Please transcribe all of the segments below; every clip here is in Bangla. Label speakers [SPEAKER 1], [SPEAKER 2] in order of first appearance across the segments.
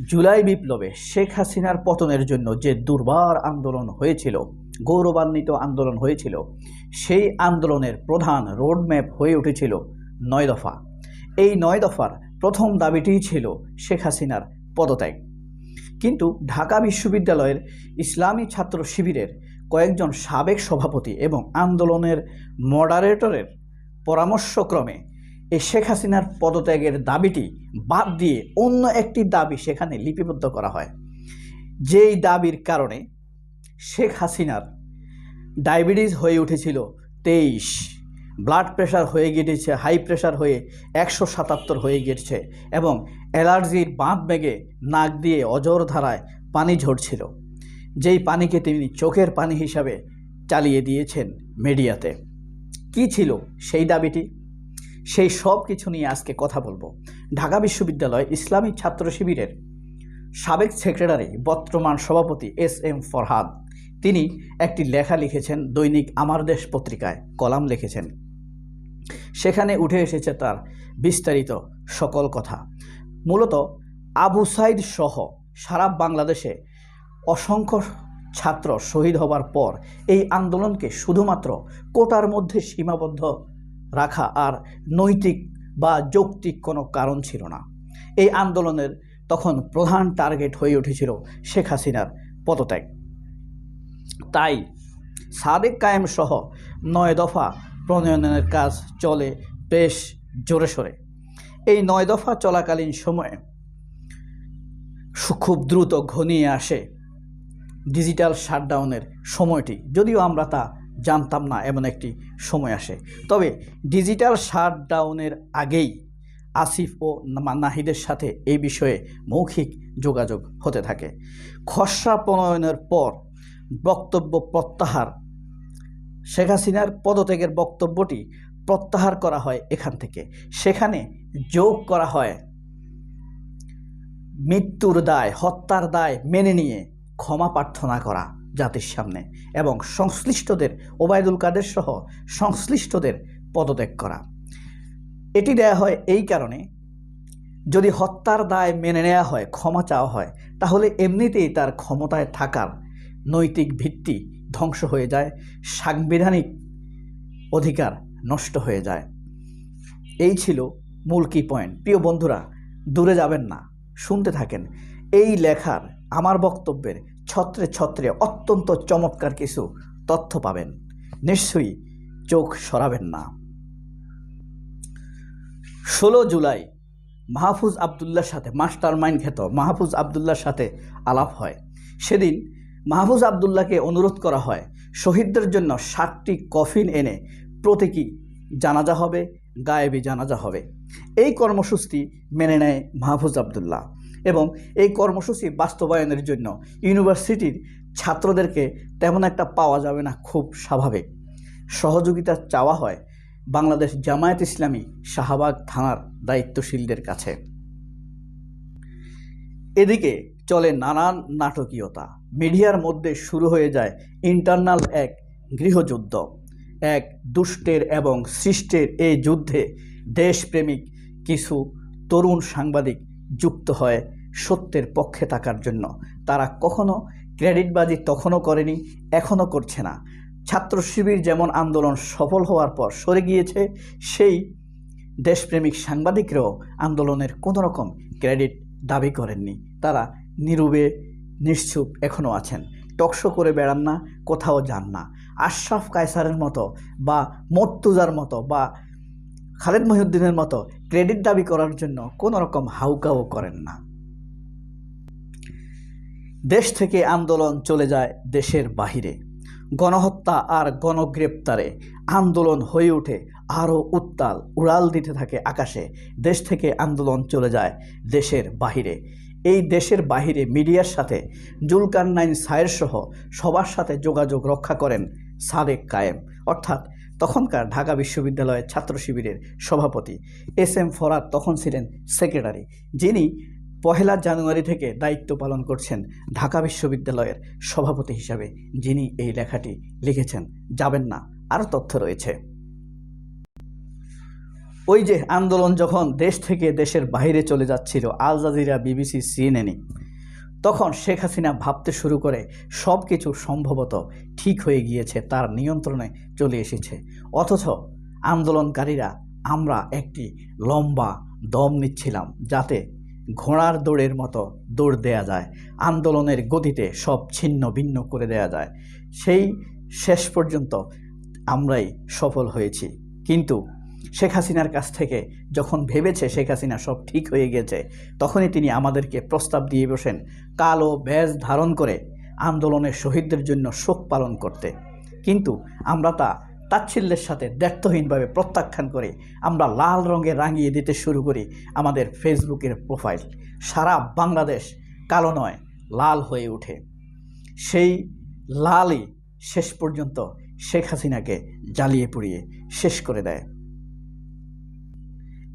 [SPEAKER 1] জুলাই বিপ্লবে শেখ হাসিনার পতনের জন্য যে দুর্বার আন্দোলন হয়েছিল, গৌরবান্বিত আন্দোলন হয়েছিল, সেই আন্দোলনের প্রধান রোডম্যাপ হয়ে উঠেছিল নয় দফা। এই নয় দফার প্রথম দাবিটিই ছিল শেখ হাসিনার পদত্যাগ। কিন্তু ঢাকা বিশ্ববিদ্যালয়ের ইসলামী ছাত্র শিবিরের কয়েকজন সাবেক সভাপতি এবং আন্দোলনের মডারেটরের পরামর্শক্রমে এই শেখ হাসিনার পদত্যাগের দাবিটি বাদ দিয়ে অন্য একটি দাবি সেখানে লিপিবদ্ধ করা হয়। যেই দাবির কারণে শেখ হাসিনার ডায়াবেটিস হয়ে উঠেছিল তেইশ, ব্লাড প্রেশার হয়ে গিয়েছে হাই প্রেশার হয়ে একশো সাতাত্তর হয়ে গিয়েছে এবং অ্যালার্জির বাঁধ বেগে নাক দিয়ে অজর ধারায় পানি ঝরছিল। যেই পানিকে তিনি চোখের পানি হিসাবে চালিয়ে দিয়েছেন মিডিয়াতে। কি ছিল সেই দাবিটি? সেই সব কিছু নিয়ে আজকে কথা বলব। ঢাকা বিশ্ববিদ্যালয় ইসলামী ছাত্র শিবিরের সাবেক সেক্রেটারি বর্তমান সভাপতি এস এম ফরহাদ। তিনি একটি লেখা লিখেছেন, দৈনিক আমার দেশ পত্রিকায় কলাম লিখেছেন। সেখানে উঠে এসেছে তার বিস্তারিত সকল কথা। মূলত আবু সাইদ সহ সারা বাংলাদেশে অসংখ্য ছাত্র শহীদ হবার পর এই আন্দোলনকে শুধুমাত্র কোটার মধ্যে সীমাবদ্ধ রাখা আর নৈতিক বা যৌক্তিক কোনো কারণ ছিল না। এই আন্দোলনের তখন প্রধান টার্গেট হয়ে উঠেছিল শেখ হাসিনার পদত্যাগ। তাই সাদেক কায়েম সহ নয় দফা প্রণয়নের কাজ চলে বেশ জোরে সোরে। এই নয় দফা চলাকালীন সময়ে খুব দ্রুত ঘনিয়ে আসে ডিজিটাল শাটডাউনের সময়টি। যদিও আমরা তা জানতাম না, এমন একটি সময় আসে। তবে ডিজিটাল শাটডাউনের আগেই আসিফ ও নাহিদের সাথে এই বিষয়ে মৌখিক যোগাযোগ হতে থাকে। খসড়া প্রণয়নের পর বক্তব্য প্রত্যাহার। শেখ হাসিনার পদত্যাগের বক্তব্যটি প্রত্যাহার করা হয় এখান থেকে। সেখানে যোগ করা হয়, মৃত্যুর দায়, হত্যার দায় মেনে নিয়ে ক্ষমা প্রার্থনা করা। জাতির সামনে এবং সংশ্লিষ্টদের, ওবায়দুল কাদের সহ সংশ্লিষ্টদের পদত্যাগ করা। এটি দেয়া হয় এই কারণে, যদি হত্যার দায় মেনে নেওয়া হয়, ক্ষমা চাওয়া হয়, তাহলে এমনিতেই তার ক্ষমতায় থাকার নৈতিক ভিত্তি ধ্বংস হয়ে যায়, সাংবিধানিক অধিকার নষ্ট হয়ে যায়। এই ছিল মূল কি পয়েন্ট প্রিয় বন্ধুরা, দূরে যাবেন না, শুনতে থাকেন। এই লেখার, আমার বক্তব্যের ছত্রে ছত্রে অত্যন্ত চমৎকার কিছু তথ্য পাবেন। নিশ্চয়ই চোখ সরাবেন না। ষোলো জুলাই, মাহফুজ আবদুল্লার সাথে মাস্টার মাইন্ড খ্যাত মাহফুজ আবদুল্লার সাথে আলাপ হয়। সেদিন মাহফুজ আবদুল্লাহকে অনুরোধ করা হয়, শহীদদের জন্য ষাটটি কফিন এনে প্রতীকী জানাজা হবে, গায়েবী জানাজা হবে। এই কর্মসূচি মেনে নেয় মাহফুজ আবদুল্লাহ। এবং এই কর্মসূচি বাস্তবায়নের জন্য ইউনিভার্সিটির ছাত্রদেরকে তেমন একটা পাওয়া যাবে না খুব স্বাভাবিক। সহযোগিতা চাওয়া হয় বাংলাদেশ জামায়াত ইসলামী শাহবাগ থানার দায়িত্বশীলদের কাছে। এদিকে চলে নানান নাটকীয়তা। মিডিয়ার মধ্যে শুরু হয়ে যায় ইন্টারনাল এক গৃহযুদ্ধ। এক দুষ্টের এবং সৃষ্টের এই যুদ্ধে দেশপ্রেমিক কিছু তরুণ সাংবাদিক যুক্ত হয় সত্যের পক্ষে থাকার জন্য। তারা কখনো ক্রেডিটবাজি তখনও করেনি, এখনও করছে না। ছাত্র শিবির যেমন আন্দোলন সফল হওয়ার পর সরে গিয়েছে, সেই দেশপ্রেমিক সাংবাদিকরাও আন্দোলনের কোনো রকম ক্রেডিট দাবি করেননি। তারা নীরবে, নিশ্চুপ এখনও আছেন। টকশো করে বেড়ান না, কোথাও যান না। আশরাফ কায়সারের মতো বা মর্তুজার মতো বা খালেদ মহিউদ্দিনের মতো ক্রেডিট দাবি করার জন্য কোনো রকম হাউকাও করেন না। দেশ থেকে আন্দোলন চলে যায় দেশের বাহিরে। গণহত্যা আর গণগ্রেপ্তারে আন্দোলন হয়ে ওঠে, আরও উত্তাল উড়াল দিতে থাকে আকাশে। দেশ থেকে আন্দোলন চলে যায় দেশের বাহিরে। এই দেশের বাহিরে মিডিয়ার সাথে জুলকার নাইন সায়ের সহ সবার সাথে যোগাযোগ রক্ষা করেন সাদেক কায়েম। অর্থাৎ তখনকার ঢাকা বিশ্ববিদ্যালয়ের ছাত্র শিবিরের সভাপতি এস এম ফরাদ তখন ছিলেন সেক্রেটারি, যিনি পহেলা জানুয়ারি থেকে দায়িত্ব পালন করছেন ঢাকা বিশ্ববিদ্যালয়ের সভাপতি হিসাবে, যিনি এই লেখাটি লিখেছেন। যাবেন না, আরও তথ্য রয়েছে। ওই যে আন্দোলন যখন দেশ থেকে দেশের বাইরে চলে যাচ্ছিল, আল জাজিরা, বিবিসি, সিএনএনই তখন শেখ হাসিনা ভাবতে শুরু করে সব কিছু সম্ভবত ঠিক হয়ে গিয়েছে, তার নিয়ন্ত্রণে চলে এসেছে। অথচ আন্দোলনকারীরা, আমরা একটি লম্বা দম নিচ্ছিলাম যাতে ঘোড়ার দৌড়ের মতো দৌড় দেয়া যায়, আন্দোলনের গতিতে সব ছিন্ন ভিন্ন করে দেয়া যায়। সেই শেষ পর্যন্ত আমরাই সফল হয়েছি। কিন্তু শেখ হাসিনার কাছ থেকে যখন ভেবেছে শেখ হাসিনা সব ঠিক হয়ে গেছে, তখনই তিনি আমাদেরকে প্রস্তাব দিয়ে বসেন, কালো ব্যাজ ধারণ করে আন্দোলনের শহীদদের জন্য শোক পালন করতে। কিন্তু আমরা তা তাচ্ছিল্যের সাথে দ্ব্যর্থহীনভাবে প্রত্যাখ্যান করে, আমরা লাল রঙে রাঙিয়ে দিতে শুরু করি আমাদের ফেসবুকের প্রোফাইল। সারা বাংলাদেশ কালো নয়, লাল হয়ে ওঠে। সেই লালই শেষ পর্যন্ত শেখ হাসিনাকে জ্বালিয়ে পুড়িয়ে শেষ করে দেয়।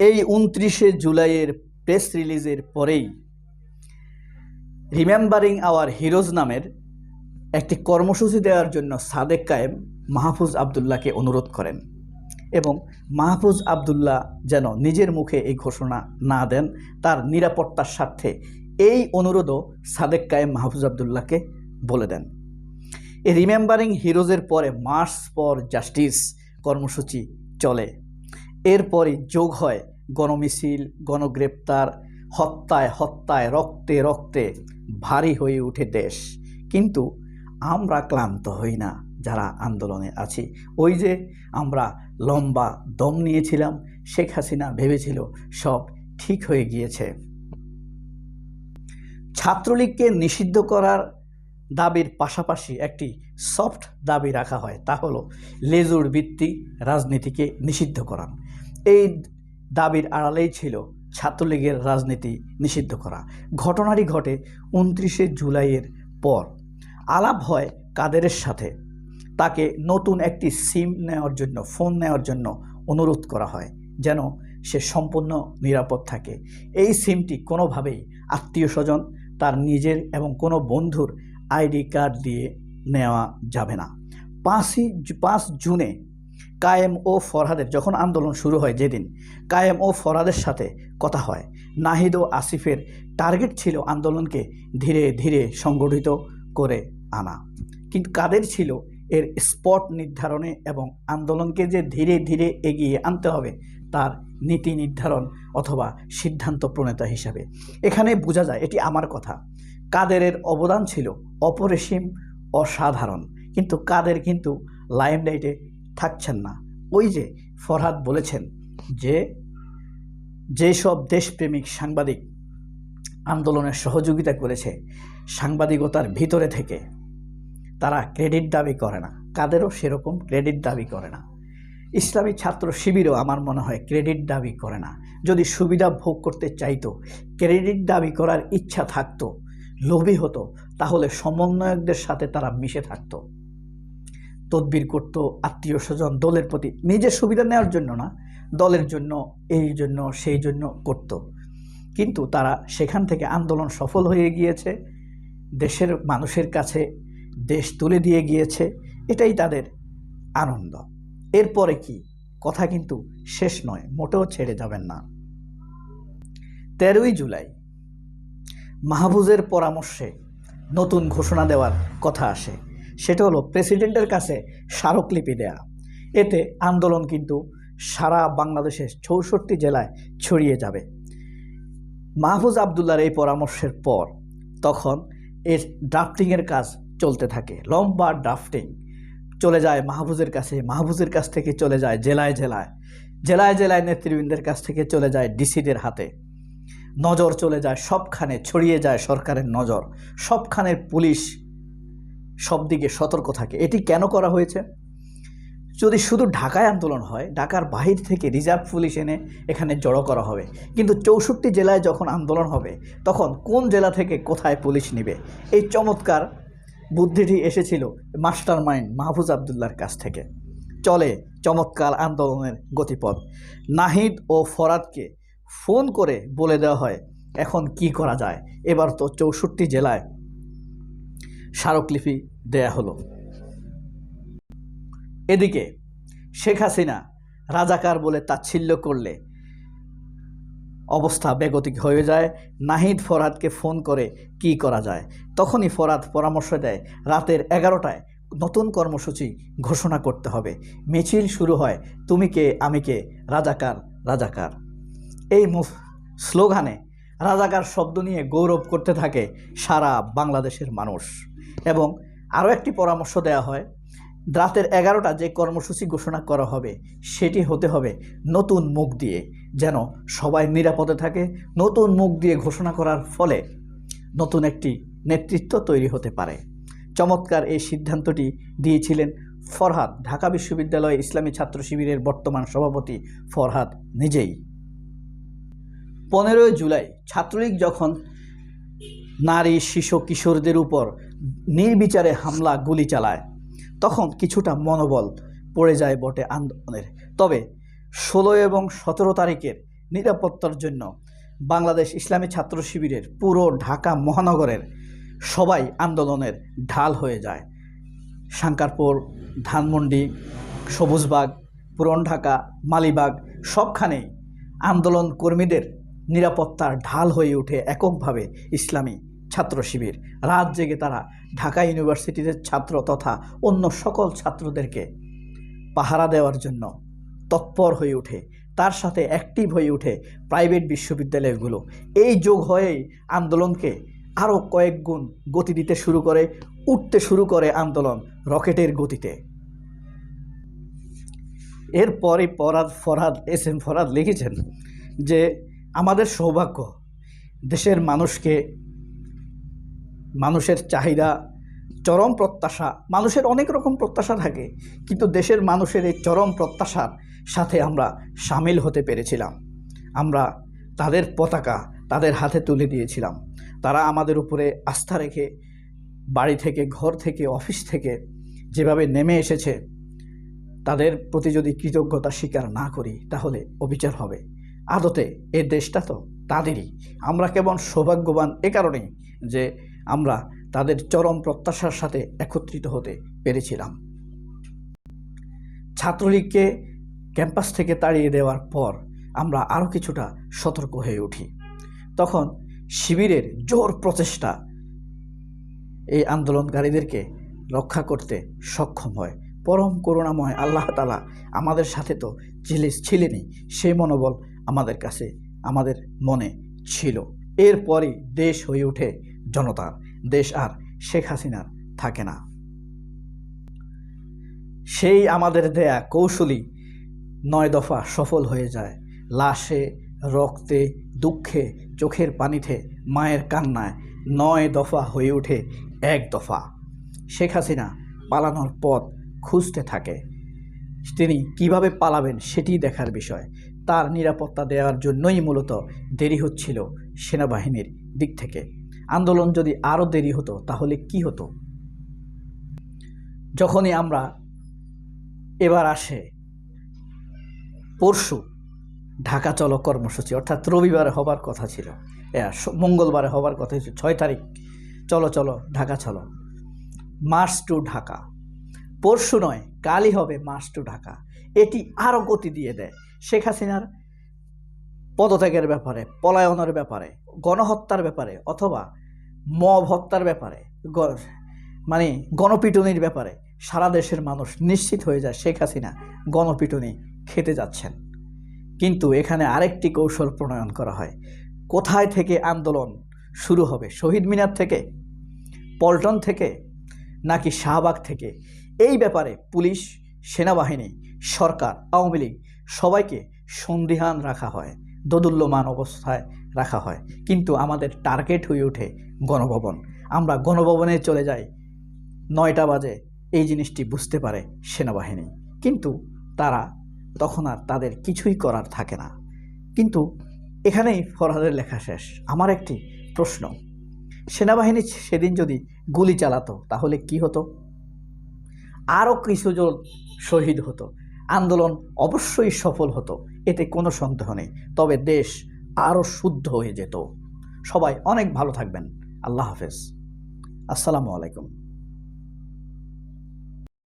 [SPEAKER 1] এই উনত্রিশে জুলাইয়ের প্রেস রিলিজের পরেই রিমেম্বারিং আওয়ার হিরোজ নামের একটি কর্মসূচি দেওয়ার জন্য সাদেক কায়েম মাহফুজ আবদুল্লাহকে অনুরোধ করেন এবং মাহফুজ আবদুল্লাহ যেন নিজের মুখে এই ঘোষণা না দেন, তার নিরাপত্তার স্বার্থে এই অনুরোধও সাদেক কায়েম মাহফুজ আবদুল্লাহকে বলে দেন। এই রিমেম্বারিং হিরোজের পরে মার্চ ফর জাস্টিস কর্মসূচি চলে। এরপরই যোগ হয় গণমিছিল, গণগ্রেপ্তার, হত্যায় হত্যায়, রক্তে রক্তে ভারী হয়ে উঠে দেশ। কিন্তু আমরা ক্লান্ত হই না যারা আন্দোলনে আছি। ওই যে আমরা লম্বা দম নিয়েছিলাম, শেখ হাসিনা ভেবেছিল সব ঠিক হয়ে গিয়েছে। ছাত্রলীগকে নিষিদ্ধ করার দাবির পাশাপাশি একটি সফট দাবি রাখা হয়, তা হলো লেজুর ভিত্তিক রাজনীতিকে নিষিদ্ধ করা। এই দাবির আড়ালেই ছিল ছাত্রলীগের রাজনীতি নিষিদ্ধ করা। ঘটনাটি ঘটে উনত্রিশে জুলাইয়ের পর। আলাপ হয় কাদেরের সাথে। তাকে নতুন একটি সিম নেওয়ার জন্য, ফোন নেওয়ার জন্য অনুরোধ করা হয় যেন সে সম্পূর্ণ নিরাপদ থাকে। এই সিমটি কোনোভাবেই আত্মীয় স্বজন, তার নিজের এবং কোনো বন্ধুর আইডি কার্ড দিয়ে নেওয়া যাবে না। পাঁচই পাঁচ জুনে কায়েম ও ফরহাদের, যখন আন্দোলন শুরু হয় যেদিন, কায়েম ও ফরহাদের সাথে কথা হয়। নাহিদ ও আসিফের টার্গেট ছিল আন্দোলনকে ধীরে ধীরে সংগঠিত করে আনা। কিন্তু কাদের ছিল এর স্পট নির্ধারণে এবং আন্দোলনকে যে ধীরে ধীরে এগিয়ে আনতে হবে, তার নীতি নির্ধারণ অথবা সিদ্ধান্ত প্রণেতা হিসাবে। এখানে বোঝা যায়, এটি আমার কথা। কাদেরের অবদান ছিল অপরিসীম, অসাধারণ। কিন্তু কাদের কিন্তু লাইমলাইটে থাকছেন না। ওই যে ফরহাদ বলেছেন যে, যেসব দেশপ্রেমিক সাংবাদিক আন্দোলনের সহযোগিতা করেছে, সাংবাদিকতার ভিতরে থেকে, তারা ক্রেডিট দাবি করে না। কাদেরও সেরকম ক্রেডিট দাবি করে না। ইসলামী ছাত্র শিবিরও আমার মনে হয় ক্রেডিট দাবি করে না। যদি সুবিধা ভোগ করতে চাইতো, ক্রেডিট দাবি করার ইচ্ছা থাকতো, লোভী হতো, তাহলে সমন্বয়কদের সাথে তারা মিশে থাকতো। তদবির করতো আত্মীয় স্বজন দলের প্রতি। নিজের সুবিধা নেওয়ার জন্য না, দলের জন্য, এই জন্য, সেই জন্য করত। কিন্তু তারা সেখান থেকে আন্দোলন সফল হয়ে গিয়েছে, দেশের মানুষের কাছে দেশ তুলে দিয়ে গিয়েছে, এটাই তাদের আনন্দ। এরপরে কি? কথা কিন্তু শেষ নয়, মোটেও ছেড়ে যাবেন না। তেরোই জুলাই, মাহফুজের পরামর্শে নতুন ঘোষণা দেওয়ার কথা আসে। সেটা হলো প্রেসিডেন্টের কাছে স্মারকলিপি দেয়া। এতে আন্দোলন কিন্তু সারা বাংলাদেশের চৌষট্টি জেলায় ছড়িয়ে যাবে। মাহফুজ আবদুল্লার এই পরামর্শের পর তখন এর ড্রাফটিংয়ের কাজ চলতে থাকে, লম্বা ড্রাফটিং চলে যায় মাহফুজের কাছে, মাহফুজের কাছ থেকে চলে যায় জেলায় জেলায়। জেলায় জেলায় নেতৃবৃন্দের কাছ থেকে চলে যায় ডিসিদের হাতে। নজর চলে যায় সবখানে, ছড়িয়ে যায় সরকারের নজর। সবখানের পুলিশ সব দিকে সতর্ক থাকে। এটি কেন করা হয়েছে? যদি শুধু ঢাকায় আন্দোলন হয়, ঢাকার বাহির থেকে রিজার্ভ পুলিশ এনে এখানে জড়ো করা হবে। কিন্তু চৌষট্টি জেলায় যখন আন্দোলন হবে, তখন কোন জেলা থেকে কোথায় পুলিশ নেবে? এই চমৎকার বুদ্ধিটি এসেছিল মাস্টার মাইন্ড মাহফুজ আবদুল্লার কাছ থেকে। চলে চমৎকার আন্দোলনের গতিপথ। নাহিদ ও ফরাদকে ফোন করে বলে দেওয়া হয়, এখন কি করা যায়? এবার তো চৌষট্টি জেলায় স্মারকলিপি দেয়া হলো। এদিকে শেখ হাসিনা রাজাকার বলে তাচ্ছিল্য করলে অবস্থা বেগতিক হয়ে যায়। নাহিদ ফরাদকে ফোন করে কি করা যায়? তখনই ফরাদ পরামর্শ দেয়, রাতের এগারোটায় নতুন কর্মসূচি ঘোষণা করতে হবে। মিছিল শুরু হয়, তুমি কে? আমি কে? রাজাকার রাজাকার। এই মুফ- স্লোগানে রাজাকার শব্দ নিয়ে গৌরব করতে থাকে সারা বাংলাদেশের মানুষ। এবং আরও একটি পরামর্শ দেওয়া হয় রাতের এগারোটা যে কর্মসূচি ঘোষণা করা হবে, সেটি হতে হবে নতুন মুখ দিয়ে, যেন সবাই নিরাপদে থাকে। নতুন মুখ দিয়ে ঘোষণা করার ফলে নতুন একটি নেতৃত্ব তৈরি হতে পারে। চমৎকার এই সিদ্ধান্তটি দিয়েছিলেন ফরহাদ, ঢাকা বিশ্ববিদ্যালয় ইসলামী ছাত্র শিবিরের বর্তমান সভাপতি ফরহাদ নিজেই। পনেরোই জুলাই ছাত্রলীগ যখন নারী, শিশু, কিশোরদের উপর নির্বিচারে হামলা গুলি চালায়, তখন কিছুটা মনোবল পড়ে যায় বটে আন্দোলনের। তবে ষোলো এবং সতেরো তারিখের নিরাপত্তার জন্য বাংলাদেশ ইসলামী ছাত্র শিবিরের পুরো ঢাকা মহানগরের সবাই আন্দোলনের ঢাল হয়ে যায়। শঙ্করপুর ধানমন্ডি, সবুজবাগ, পুরন ঢাকা, মালিবাগ সবখানেই আন্দোলন কর্মীদের নিরাপত্তার ঢাল হয়ে ওঠে এককভাবে ইসলামী ছাত্র শিবির। রাত জেগে তারা ঢাকা ইউনিভার্সিটির ছাত্র তথা অন্য সকল ছাত্রদেরকে পাহারা দেওয়ার জন্য তৎপর হয়ে ওঠে। তার সাথে অ্যাক্টিভ হয়ে ওঠে প্রাইভেট বিশ্ববিদ্যালয়গুলো। এই যোগ হয়েই আন্দোলনকে আরও কয়েক গুণ গতি দিতে শুরু করে, উঠতে শুরু করে আন্দোলন রকেটের গতিতে। এরপরে ফরাদ ফরহাদ এস এম ফরাদ লিখেছেন যে, আমাদের সৌভাগ্য, দেশের মানুষকে মানুষের চাহিদা, চরম প্রত্যাশা, মানুষের অনেক রকম প্রত্যাশা থাকে, কিন্তু দেশের মানুষের এই চরম প্রত্যাশার সাথে আমরা সামিল হতে পেরেছিলাম। আমরা তাদের পতাকা তাদের হাতে তুলে দিয়েছিলাম। তারা আমাদের উপরে আস্থা রেখে বাড়ি থেকে, ঘর থেকে, অফিস থেকে যেভাবে নেমে এসেছে, তাদের প্রতি যদি কৃতজ্ঞতা স্বীকার না করি, তাহলে অবিচার হবে। আদতে এ দেশটা তো তাদেরই। আমরা কেবল সৌভাগ্যবান এ কারণেই যে আমরা তাদের চরম প্রত্যাশার সাথে একত্রিত হতে পেরেছিলাম। ছাত্রলীগকে ক্যাম্পাস থেকে তাড়িয়ে দেওয়ার পর আমরা আরও কিছুটা সতর্ক হয়ে উঠি। তখন শিবিরের জোর প্রচেষ্টা এই আন্দোলনকারীদেরকে রক্ষা করতে সক্ষম হয়। পরম করুণাময় আল্লাহ তালা আমাদের সাথে তো ছিলেন ছিলেনই, সেই মনোবল আমাদের কাছে, আমাদের মনে ছিল। এরপরই দেশ হয়ে ওঠে জনতার দেশ আর শেখ হাসিনার থাকে না। সেই আমাদের দেয়া কৌশলী নয় দফা সফল হয়ে যায়। লাশে, রক্তে, দুঃখে, চোখের পানিতে, মায়ের কান্নায় নয় দফা হয়ে ওঠে এক দফা। শেখ হাসিনা পালানোর পথ খুঁজতে থাকে। তিনি কীভাবে পালাবেন সেটি দেখার বিষয়। তার নিরাপত্তা দেওয়ার জন্যই মূলত দেরি হচ্ছিল সেনাবাহিনীর দিক থেকে। আন্দোলন যদি আরও দেরি হতো, তাহলে কি হতো? যখনই আমরা এবার আসে, পরশু ঢাকা চলো কর্মসূচি, অর্থাৎ রবিবারে হবার কথা ছিল। মঙ্গলবারে হবার কথা ছিল। ছয় তারিখ, চলো চলো, ঢাকা চলো। March to Dhaka. পরশু নয়, কালই হবে মার্চ টু ঢাকা। এটি আরও গতি দিয়ে দেয়। শেখ হাসিনার পদত্যাগের ব্যাপারে, পলায়নের ব্যাপারে, গণহত্যার ব্যাপারে অথবা মব হত্যার ব্যাপারে মানে গণপিটুনির ব্যাপারে সারা দেশের মানুষ নিশ্চিত হয়ে যায় শেখ হাসিনা গণপিটুনি খেতে যাচ্ছেন। কিন্তু এখানে আরেকটি কৌশল প্রণয়ন করা হয়। কোথায় থেকে আন্দোলন শুরু হবে? শহীদ মিনার থেকে? পল্টন থেকে? নাকি শাহবাগ থেকে? এই ব্যাপারে পুলিশ, সেনাবাহিনী, সরকার, আওয়ামী লীগ সবাইকে সন্দিহান রাখা হয়। দোদুল্যমান অবস্থায় রাখা হয়। কিন্তু আমাদের টার্গেট হয়ে ওঠে গণভবন। আমরা গণভবনে চলে যাই, নয়টা বাজে, এই জিনিসটি বুঝতে পারে সেনাবাহিনী। কিন্তু তারা তখন আর তাদের কিছুই করার থাকে না। কিন্তু এখানেই ফরহাদের লেখা শেষ। আমার একটি প্রশ্ন, সেনাবাহিনী সেদিন যদি গুলি চালাতো, তাহলে কি হতো? আরও কিছুজন শহীদ হতো। আন্দোলন অবশ্যই সফল হতো, এতে কোনো সন্দেহ নেই। তবে দেশ আরও শুদ্ধ হয়ে যেত। সবাই অনেক ভালো থাকবেন। আল্লাহ হাফেজ। আসসালামু আলাইকুম।